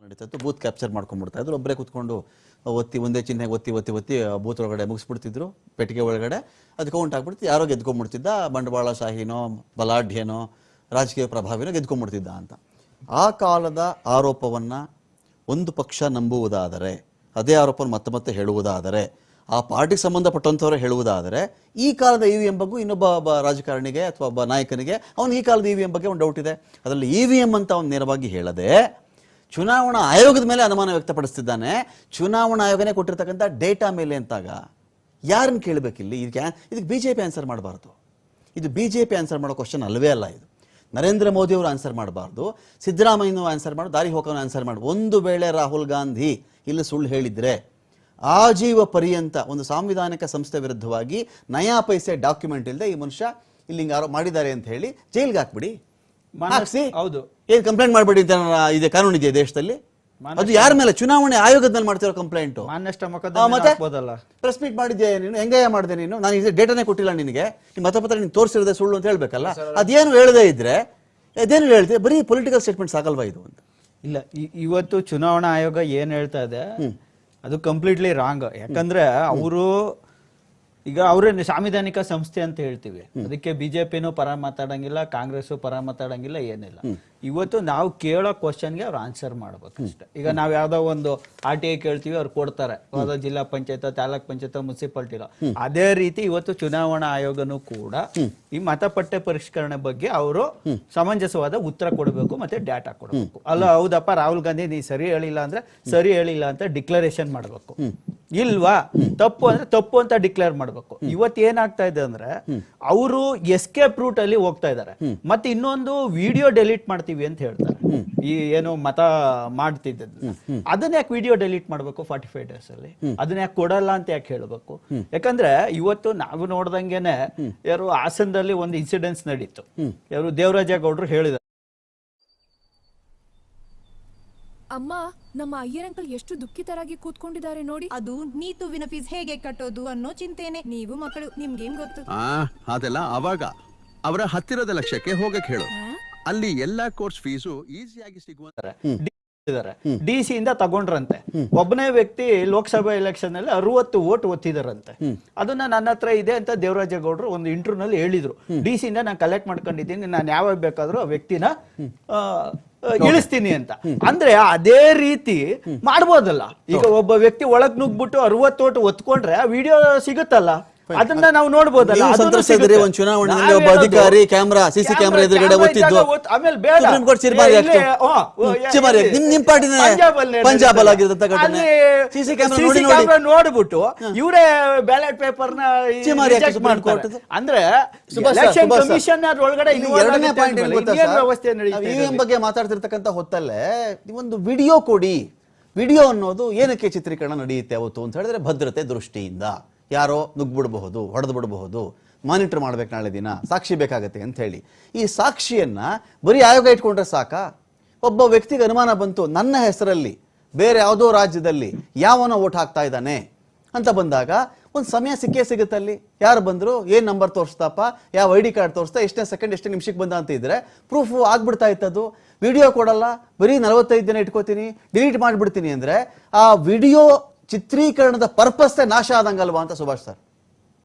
ನಡೀತಾ ಇತ್ತು. Booth capture ಮಾಡ್ಕೊಂಡ್ಬಿಡ್ತಾ ಇದ್ರು. ಒಬ್ಬರೇ ಕುತ್ಕೊಂಡು ಒತ್ತಿ ಒಂದೇ ಚಿಹ್ನೆ ಒತ್ತಿ ಒತ್ತಿ ಒತ್ತಿ ಬೂತ್ ಒಳಗಡೆ ಮುಗಿಸ್ಬಿಡ್ತಿದ್ರು. ಪೆಟ್ಟಿಗೆ ಒಳಗಡೆ ಅದು ಕೌಂಟ್ ಆಗ್ಬಿಡ್ತು ಯಾರೋ ಗೆದ್ಕೊಂಡ್ಬಿಡ್ತಿದ್ದ ಬಂಡವಾಳಶಾಹಿನೋ ಬಲಾಢ್ಯನೋ, ರಾಜಕೀಯ ಪ್ರಭಾವಿನೋ ಗೆದ್ಕೊಂಡ್ಬಿಡ್ತಿದ್ದ ಅಂತ. ಆ ಕಾಲದ ಆರೋಪವನ್ನು ಒಂದು ಪಕ್ಷ ನಂಬುವುದಾದರೆ, ಅದೇ ಆರೋಪವನ್ನು ಮತ್ತೆ ಮತ್ತೆ ಹೇಳುವುದಾದರೆ, ಆ ಪಾರ್ಟಿಗೆ ಸಂಬಂಧಪಟ್ಟಂಥವ್ರು ಹೇಳುವುದಾದರೆ, ಈ ಕಾಲದ ಇ ವಿ ಎಂ ಬಗ್ಗೆ ಇನ್ನೊಬ್ಬ ಒಬ್ಬ ರಾಜಕಾರಣಿಗೆ ಅಥವಾ ಒಬ್ಬ ನಾಯಕನಿಗೆ ಅವನು ಈ ಕಾಲದ ಇ ವಿ ಎಂ ಬಗ್ಗೆ ಒಂದು ಡೌಟ್ ಇದೆ. ಅದರಲ್ಲಿ ಇ ವಿ ಎಂ ಅಂತ ಅವ್ನು ನೇರವಾಗಿ ಹೇಳದೆ ಚುನಾವಣಾ ಆಯೋಗದ ಮೇಲೆ ಅನುಮಾನ ವ್ಯಕ್ತಪಡಿಸ್ತಿದ್ದಾನೆ. ಚುನಾವಣಾ ಆಯೋಗನೇ ಕೊಟ್ಟಿರ್ತಕ್ಕಂಥ ಡೇಟಾ ಮೇಲೆ ಅಂತಾಗ ಯಾರನ್ನು ಕೇಳಬೇಕಿಲ್ಲಿ? ಇದಕ್ಕೆ ಇದಕ್ಕೆ ಬಿ ಜೆ ಪಿ ಆನ್ಸರ್ ಮಾಡಬಾರ್ದು. ಇದು ಬಿ ಜೆ ಪಿ ಆನ್ಸರ್ ಮಾಡೋ ಕ್ವಶನ್ ಅಲ್ಲವೇ ಅಲ್ಲ ಇದು. ನರೇಂದ್ರ ಮೋದಿ ಅವರು ಆನ್ಸರ್ ಮಾಡಬಾರ್ದು. ಸಿದ್ದರಾಮಯ್ಯನವರು ಆನ್ಸರ್ ಮಾಡಿ, ದಾರಿ ಹೋಗೋನು ಆನ್ಸರ್ ಮಾಡಿ. ಒಂದು ವೇಳೆ ರಾಹುಲ್ ಗಾಂಧಿ ಇಲ್ಲಿ ಸುಳ್ಳು ಹೇಳಿದರೆ ಆಜೀವ ಪರ್ಯಂತ ಒಂದು ಸಾಂವಿಧಾನಿಕ ಸಂಸ್ಥೆ ವಿರುದ್ಧವಾಗಿ ನಯಾ ಪೈಸೆ ಡಾಕ್ಯುಮೆಂಟ್ ಇಲ್ಲದೆ ಈ ಮನುಷ್ಯ ಇಲ್ಲಿ ಹಿಂಗೆ ಯಾರೋ ಮಾಡಿದ್ದಾರೆ ಅಂತ ಹೇಳಿ ಜೈಲ್ಗೆ ಹಾಕ್ಬಿಡಿ. ಹಾಕ್ಸಿ. ಹೌದು. ಏನ್ ಕಂಪ್ಲೇಂಟ್ ಮಾಡಬೇಡಿ ಅಂತ ಇದೆ ಕಾನೂನು ಇದೆಯಾ ದೇಶದಲ್ಲಿ. ಅದು ಯಾರ ಮೇಲೆ? ಚುನಾವಣೆ ಆಯೋಗದ ಮೇಲೆ ಮಾಡ್ತಿರೋ ಕಂಪ್ಲೇಂಟ್ ಮತ್ತೆ ಪ್ರೆಸ್ ಮೀಟ್ ಮಾಡಿದ್ಯಾ ನೀನು? ಹೆಂಗಯ್ಯ ಮಾಡಿದೆ ನೀನು? ನಾನು ಇದು ಡೇಟಾನೇ ಕೊಟ್ಟಿಲ್ಲ ನಿನಗೆ. ನಿಮ್ಮ ಮತಪತ್ರ ನೀನು ತೋರಿಸಿರೋದೇ ಸುಳ್ಳು ಅಂತ ಹೇಳ್ಬೇಕಲ್ಲ? ಅದೇನು ಹೇಳದೇ ಇದ್ರೆ ಅದೇನು ಹೇಳ್ತೀವಿ ಬರೀ ಪೊಲಿಟಿಕಲ್ ಸ್ಟೇಟ್ಮೆಂಟ್ ಸಾಕಲ್ವಾ ಇದು ಅಂತ ಇಲ್ಲ ಇವತ್ತು ಚುನಾವಣಾ ಆಯೋಗ ಏನ್ ಹೇಳ್ತಾ ಇದೆ ಅದು ಕಂಪ್ಲೀಟ್ಲಿ ರಾಂಗ್ ಯಾಕಂದ್ರೆ ಅವರು ಈಗ ಅವರೇ ಸಾಂವಿಧಾನಿಕ ಸಂಸ್ಥೆ ಅಂತ ಹೇಳ್ತೀವಿ. ಅದಕ್ಕೆ ಬಿಜೆಪಿನೂ ಪರ ಮಾತಾಡಂಗಿಲ್ಲ ಕಾಂಗ್ರೆಸ್ ಪರ ಮಾತಾಡಂಗಿಲ್ಲ ಏನಿಲ್ಲ. ಇವತ್ತು ನಾವು ಕೇಳೋ ಕ್ವಶನ್ಗೆ ಅವ್ರು ಆನ್ಸರ್ ಮಾಡ್ಬೇಕು ಅಷ್ಟೇ ಈಗ ನಾವ್ ಯಾವ್ದೋ ಒಂದು ಆರ್ ಟಿ ಐ ಕೇಳ್ತೀವಿ ಅವ್ರು ಕೊಡ್ತಾರೆ. ಯಾವ್ದೋ ಜಿಲ್ಲಾ ಪಂಚಾಯತ್ ತಾಲೂಕ್ ಪಂಚಾಯತ್ ಮುನ್ಸಿಪಾಲ್ಟಿಲೋ ಅದೇ ರೀತಿ ಇವತ್ತು ಚುನಾವಣಾ ಆಯೋಗನೂ ಕೂಡ ಈ ಮತಪಟ್ಟೆ ಪರಿಷ್ಕರಣೆ ಬಗ್ಗೆ ಅವರು ಸಮಂಜಸವಾದ ಉತ್ತರ ಕೊಡಬೇಕು ಮತ್ತೆ ಡಾಟಾ ಕೊಡಬೇಕು. ಅಲ್ಲ ಹೌದಪ್ಪ ರಾಹುಲ್ ಗಾಂಧಿ ನೀ ಸರಿ ಹೇಳಿಲ್ಲ ಅಂದ್ರೆ ಸರಿ ಹೇಳಿಲ್ಲ ಅಂತ ಡಿಕ್ಲರೇಷನ್ ಮಾಡಬೇಕು. ಇಲ್ವಾ? ತಪ್ಪು ಅಂದ್ರೆ ತಪ್ಪು ಅಂತ ಡಿಕ್ಲೇರ್ ಮಾಡ್ಬೇಕು. ಇವತ್ತು ಏನಾಗ್ತಾ ಇದೆ ಅಂದ್ರೆ ಅವರು ಎಸ್ಕೇಪ್ ರೂಟ್ ಅಲ್ಲಿ ಹೋಗ್ತಾ ಇದ್ದಾರೆ ಮತ್ತೆ ಇನ್ನೊಂದು ವಿಡಿಯೋ ಡೆಲೀಟ್ ಮಾಡ್ತೀವಿ ಅಂತ ಹೇಳ್ತಾರೆ. ಈ ಏನು ಮತ ಮಾಡ್ತಿದ್ದ ಅದನ್ನ ಯಾಕೆ ವಿಡಿಯೋ ಡೆಲೀಟ್ ಮಾಡ್ಬೇಕು ಫಾರ್ಟಿ ಫೈವ್ ಡೇಸ್ ಅಲ್ಲಿ ಅದನ್ನ ಯಾಕೆ ಕೊಡಲ್ಲ ಅಂತ ಯಾಕೆ ಹೇಳ್ಬೇಕು? ಯಾಕಂದ್ರೆ ಇವತ್ತು ನಾವು ನೋಡ್ದಂಗೆನೆ ಯಾರು ಹಾಸನದಲ್ಲಿ ಒಂದು ಇನ್ಸಿಡೆನ್ಸ್ ನಡೀತು. ಯಾರು ದೇವರಾಜ ಗೌಡ್ರು ಹೇಳಿದ್ದಾರೆ ಅಮ್ಮ ನಮ್ಮ ಅಯ್ಯರ್ ಅಂಕಲ್ ಎಷ್ಟು ದುಃಖಿತರಾಗಿ ಕೂತ್ಕೊಂಡಿದ್ದಾರೆ ನೋಡಿ. ಅದು ನೀತುವಿನ ಫೀಸ್ ಹೇಗೆ ಕಟ್ಟೋದು ಅನ್ನೋ ಚಿಂತೆನೆ. ನೀವು ಮಕ್ಕಳು ನಿಮ್ಗೇನ್ ಗೊತ್ತು? ಆ ಅದೆಲ್ಲ ಅವಾಗ. ಅವರ ಹತ್ತಿರದ ಲಕ್ಷ್ಯಕ್ಕೆ ಹೋಗಕ್ ಹೇಳು. ಅಲ್ಲಿ ಎಲ್ಲಾ ಕೋರ್ಸ್ ಫೀಸು ಈಸಿಯಾಗಿ ಸಿಗುವ ಡಿ ಸಿ ಇಂದ ತಗೊಂಡ್ರಂತೆ. ಒಬ್ಬನೇ ವ್ಯಕ್ತಿ ಲೋಕಸಭಾ ಎಲೆಕ್ಷನ್ ಅಲ್ಲಿ ಅರವತ್ತು ಓಟ್ ಒತ್ತಿದಾರಂತೆ. ಅದನ್ನ ನನ್ನ ಹತ್ರ ಇದೆ ಅಂತ ದೇವರಾಜ ಗೌಡ್ರು ಒಂದು ಇಂಟರ್ವ್ಯೂ ನಲ್ಲಿ ಹೇಳಿದ್ರು. ಡಿ ಸಿ ಇಂದ ನಾನು ಕಲೆಕ್ಟ್ ಮಾಡ್ಕೊಂಡಿದ್ದೀನಿ. ನಾನು ಯಾವಾಗ ಬೇಕಾದ್ರೂ ಆ ವ್ಯಕ್ತಿನ ಇಳಿಸ್ತೀನಿ ಅಂತ. ಅಂದ್ರೆ ಅದೇ ರೀತಿ ಮಾಡ್ಬೋದಲ್ಲ. ಈಗ ಒಬ್ಬ ವ್ಯಕ್ತಿ ಒಳಗ್ ನುಗ್ಬಿಟ್ಟು ಅರವತ್ತು ಓಟ್ ಒತ್ಕೊಂಡ್ರೆ ಆ ವಿಡಿಯೋ ಸಿಗುತ್ತಲ್ಲ? ಅದನ್ನ ನಾವು ನೋಡ್ಬೋದಲ್ಲ. ಸಂತೋಷ ಒಂದು ಚುನಾವಣೆಯಲ್ಲಿ ಒಬ್ಬ ಅಧಿಕಾರಿ ಕ್ಯಾಮ್ರಾ ಸಿಸಿ ಕ್ಯಾಮ್ರಾ ಎದುರುಗಡೆ ಒತ್ತಿದ್ದು. ಆಮೇಲೆ ಬೇಡ. ಸುಪ್ರೀಂ ಕೋರ್ಟ್ ಚಿರ್ಮಾರಿ ಚಿರ್ಮಾರಿ? ನಿಮ್ ನಿಮ್ ಪಾರ್ಟಿನೇ ಪಂಜಾಬ್. ಆಗಿರೋಂಥ ಘಟನೆ. ಸಿಸಿ ಕ್ಯಾಮ್ರಾ ನೋಡಿ ನೋಡಿ. ನೋಡ್ಬಿಟ್ಟು ಇವರೇ ಬ್ಯಾಲೆಟ್ ಪೇಪರ್ನ. ಕೋರ್ಟ್? ಅಂದ್ರೆ ಕಮಿಷನ್ ಒಳಗಡೆ ಎರಡನೇ ಪಾಯಿಂಟ್ ವ್ಯವಸ್ಥೆ ಇವಿಎಂ ಬಗ್ಗೆ ಮಾತಾಡ್ತಿರ್ತಕ್ಕಂಥ ಹೊತ್ತಲ್ಲೇ ಒಂದು ವಿಡಿಯೋ ಕೊಡಿ. ವಿಡಿಯೋ ಅನ್ನೋದು ಏನಕ್ಕೆ ಚಿತ್ರೀಕರಣ ನಡೆಯುತ್ತೆ ಅವತ್ತು ಅಂತ ಹೇಳಿದ್ರೆ ಭದ್ರತೆ ದೃಷ್ಟಿಯಿಂದ. ಯಾರೋ ನುಗ್ಬಿಡಬಹುದು ಹೊಡೆದು ಬಿಡಬಹುದು ಮಾನಿಟರ್ ಮಾಡ್ಬೇಕು ನಾಳೆ ದಿನ, ಸಾಕ್ಷಿ ಬೇಕಾಗತ್ತೆ ಅಂತ ಹೇಳಿ. ಈ ಸಾಕ್ಷಿಯನ್ನ ಬರೀ ಆಯೋಗ ಇಟ್ಕೊಂಡ್ರೆ ಸಾಕಾ? ಒಬ್ಬ ವ್ಯಕ್ತಿಗೆ ಅನುಮಾನ ಬಂತು, ನನ್ನ ಹೆಸರಲ್ಲಿ, ಬೇರೆ ಯಾವುದೋ ರಾಜ್ಯದಲ್ಲಿ ಯಾವನೋ ಓಟ್ ಹಾಕ್ತಾ ಇದ್ದಾನೆ ಅಂತ ಬಂದಾಗ ಒಂದು ಸಮಯ ಸಿಕ್ಕೇ ಸಿಗುತ್ತೆ ಅಲ್ಲಿ. ಯಾರು ಬಂದರು, ಏನು ನಂಬರ್ ತೋರಿಸ್ತಪ್ಪ ಯಾವ ಐ ಡಿ ಕಾರ್ಡ್ ತೋರಿಸ್ತಾ ಎಷ್ಟೇ ಸೆಕೆಂಡ್ ಎಷ್ಟೇ ನಿಮಿಷಕ್ಕೆ ಬಂದ ಅಂತ ಇದ್ರೆ ಪ್ರೂಫ್ ಆಗ್ಬಿಡ್ತಾ ಇತ್ತದು ವಿಡಿಯೋ ಕೊಡಲ್ಲ, ಬರೀ ನಲವತ್ತೈದು ದಿನ ಇಟ್ಕೋತೀನಿ ಡಿಲೀಟ್ ಮಾಡಿಬಿಡ್ತೀನಿ ಅಂದರೆ ಆ ವಿಡಿಯೋ ಚಿತ್ರೀಕರಣದ ಪರ್ಪಸ್ಸೇ ನಾಶ ಆದಂಗಲ್ವಾ ಅಂತ ಸುಭಾಷ್ ಸರ್?